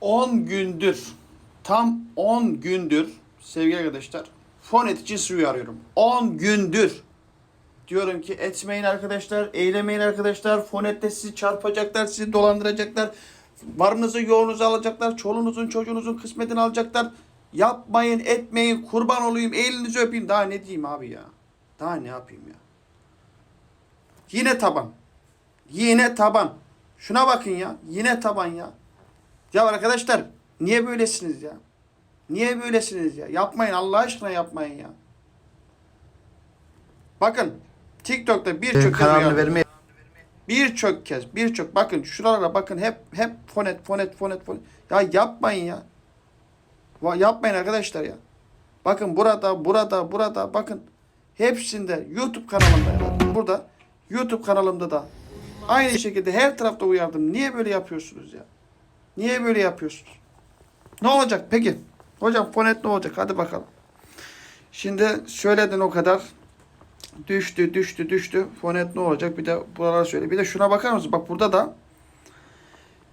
10 gündür, tam 10 gündür sevgili arkadaşlar fonet için suyu arıyorum. 10 gündür. Diyorum ki etmeyin arkadaşlar, eylemeyin arkadaşlar. Fonette sizi çarpacaklar, sizi dolandıracaklar. Varınızı yoğunuzu alacaklar. Çoluğunuzun çocuğunuzun kısmetini alacaklar. Yapmayın, etmeyin, kurban olayım, elinizi öpeyim. Daha ne diyeyim abi ya? Daha ne yapayım ya? Yine taban. Yine taban. Şuna bakın ya. Yine taban ya. Ya arkadaşlar niye böylesiniz ya? Niye böylesiniz ya? Yapmayın Allah aşkına yapmayın ya. Bakın TikTok'ta birçok kararını vermeye Birçok kez, birçok bakın şuralara bakın hep hep fonet fonet fonet fonet. Ya yapmayın ya. Va- Yapmayın arkadaşlar ya. Bakın burada, burada, burada bakın. Hepsinde YouTube kanalımda ya. Burada YouTube kanalımda da aynı şekilde her tarafta uyardım. Niye böyle yapıyorsunuz ya? Niye böyle yapıyorsunuz? Ne olacak peki? Hocam fonet ne olacak? Hadi bakalım. Şimdi söyledin o kadar. Düştü, düştü, düştü. Fonet ne olacak? Bir de buralara söyle. Bir de şuna bakar mısın? Bak burada da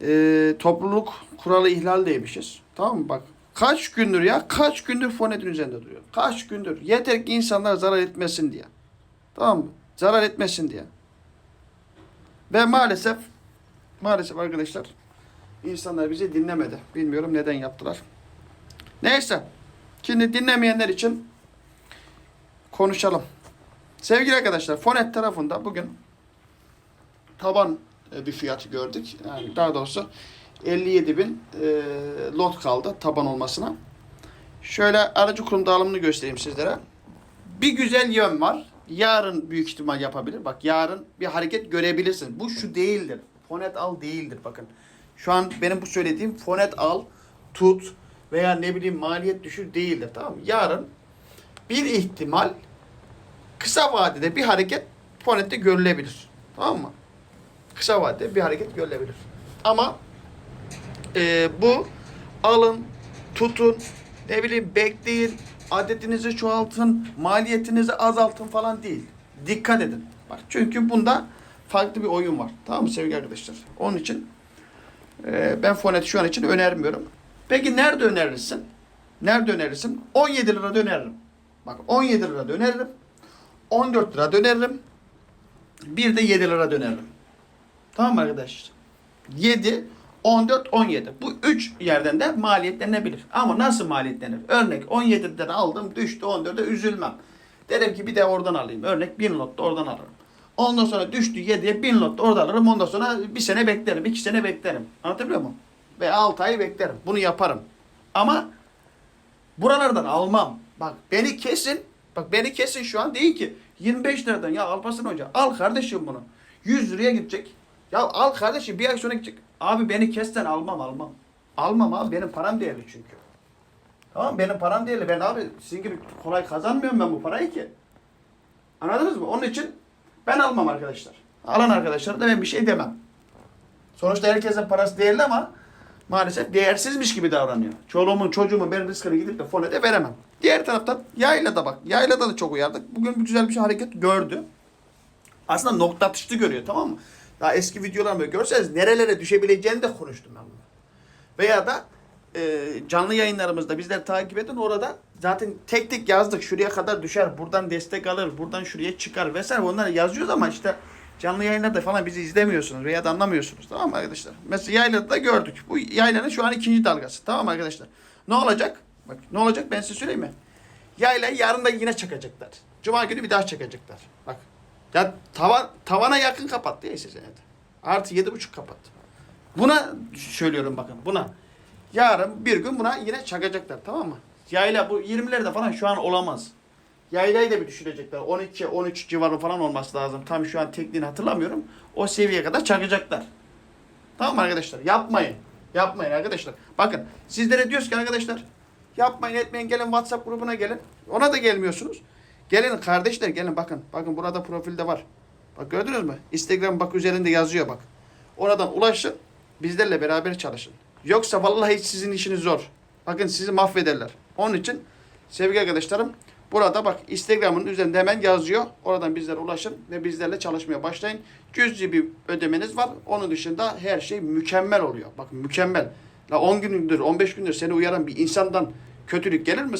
e, topluluk kuralı ihlal demişiz. Tamam mı? Bak kaç gündür ya? Kaç gündür fonetin üzerinde duruyor? Kaç gündür? Yeter ki insanlar zarar etmesin diye. Tamam mı? Zarar etmesin diye. Ve maalesef maalesef arkadaşlar insanlar bizi dinlemedi. Bilmiyorum neden yaptılar. Neyse. Şimdi dinlemeyenler için konuşalım. Sevgili arkadaşlar, Fonet tarafında bugün taban e, bir fiyat gördük. Yani daha doğrusu 57 bin e, lot kaldı taban olmasına. Şöyle aracı kurum dağılımını göstereyim sizlere. Bir güzel yön var. Yarın büyük ihtimal yapabilir. Bak yarın bir hareket görebilirsin. Bu şu değildir. Fonet al değildir bakın. Şu an benim bu söylediğim fonet al, tut veya ne bileyim maliyet düşür değildir. Tamam mı? Yarın bir ihtimal kısa vadede bir hareket fonette görülebilir. Tamam mı? Kısa vadede bir hareket görülebilir. Ama e, bu alın, tutun, ne bileyim bekleyin, adetinizi çoğaltın, maliyetinizi azaltın falan değil. Dikkat edin. Bak çünkü bunda farklı bir oyun var. Tamam mı sevgili arkadaşlar? Onun için e, ben foneti şu an için önermiyorum. Peki nerede önerirsin? Nerede önerirsin? 17 lira öneririm. Bak 17 lira öneririm. 14 lira döneririm. Bir de 7 lira döneririm. Tamam mı arkadaşlar? 7, 14, 17. Bu üç yerden de maliyetlenebilir. Ama nasıl maliyetlenir? Örnek 17'den aldım düştü 14'e üzülmem. Derim ki bir de oradan alayım. Örnek 1000 lot da oradan alırım. Ondan sonra düştü 7'ye 1000 lot da oradan alırım. Ondan sonra bir sene beklerim, iki sene beklerim. Anlatabiliyor muyum? Ve 6 ay beklerim. Bunu yaparım. Ama buralardan almam. Bak beni kesin. Bak beni kesin şu an değil ki. 25 liradan ya Alparslan Hoca al kardeşim bunu. 100 liraya gidecek. Ya al kardeşim bir ay sonra gidecek. Abi beni kesten almam almam. Almam abi benim param değerli çünkü. Tamam benim param değerli. Ben abi sizin gibi kolay kazanmıyorum ben bu parayı ki. Anladınız mı? Onun için ben almam arkadaşlar. Alan arkadaşlara da ben bir şey demem. Sonuçta herkesin parası değerli ama maalesef değersizmiş gibi davranıyor. Çoluğumun çocuğumun benim rızkını gidip de fonete veremem. Diğer taraftan yaylada bak. Yaylada da çok uyardık. Bugün bir güzel bir şey hareket gördü. Aslında nokta atışlı görüyor tamam mı? Daha eski videolarımı görseniz nerelere düşebileceğini de konuştum ben bunu. Veya da e, canlı yayınlarımızda bizler takip edin orada zaten tek tek yazdık. Şuraya kadar düşer, buradan destek alır, buradan şuraya çıkar vesaire. Onları yazıyoruz ama işte canlı yayınlarda falan bizi izlemiyorsunuz veya da anlamıyorsunuz. Tamam mı arkadaşlar? Mesela yaylada da gördük. Bu yaylanın şu an ikinci dalgası. Tamam mı arkadaşlar? Ne olacak? Bak ne olacak ben size söyleyeyim mi? Yaylayı yarın da yine çakacaklar. Cuma günü bir daha çakacaklar. Bak. Ya tavan, tavana yakın kapattı ya senedi. Artı yedi buçuk kapattı. Buna söylüyorum bakın buna. Yarın bir gün buna yine çakacaklar tamam mı? Yayla bu 20'lerde falan şu an olamaz. Yaylayı da bir düşürecekler. 12 13 civarı falan olması lazım. Tam şu an tekniğini hatırlamıyorum. O seviyeye kadar çakacaklar. Tamam mı arkadaşlar? Yapmayın. Yapmayın arkadaşlar. Bakın sizlere diyoruz ki arkadaşlar yapmayın etmeyin gelin WhatsApp grubuna gelin. Ona da gelmiyorsunuz. Gelin kardeşler gelin bakın. Bakın burada profilde var. Bak gördünüz mü? Instagram bak üzerinde yazıyor bak. Oradan ulaşın. Bizlerle beraber çalışın. Yoksa vallahi sizin işiniz zor. Bakın sizi mahvederler. Onun için sevgili arkadaşlarım burada bak Instagram'ın üzerinde hemen yazıyor. Oradan bizlere ulaşın ve bizlerle çalışmaya başlayın. Cüzi bir ödemeniz var. Onun dışında her şey mükemmel oluyor. Bak mükemmel. La 10 gündür 15 gündür seni uyaran bir insandan kötülük gelir mi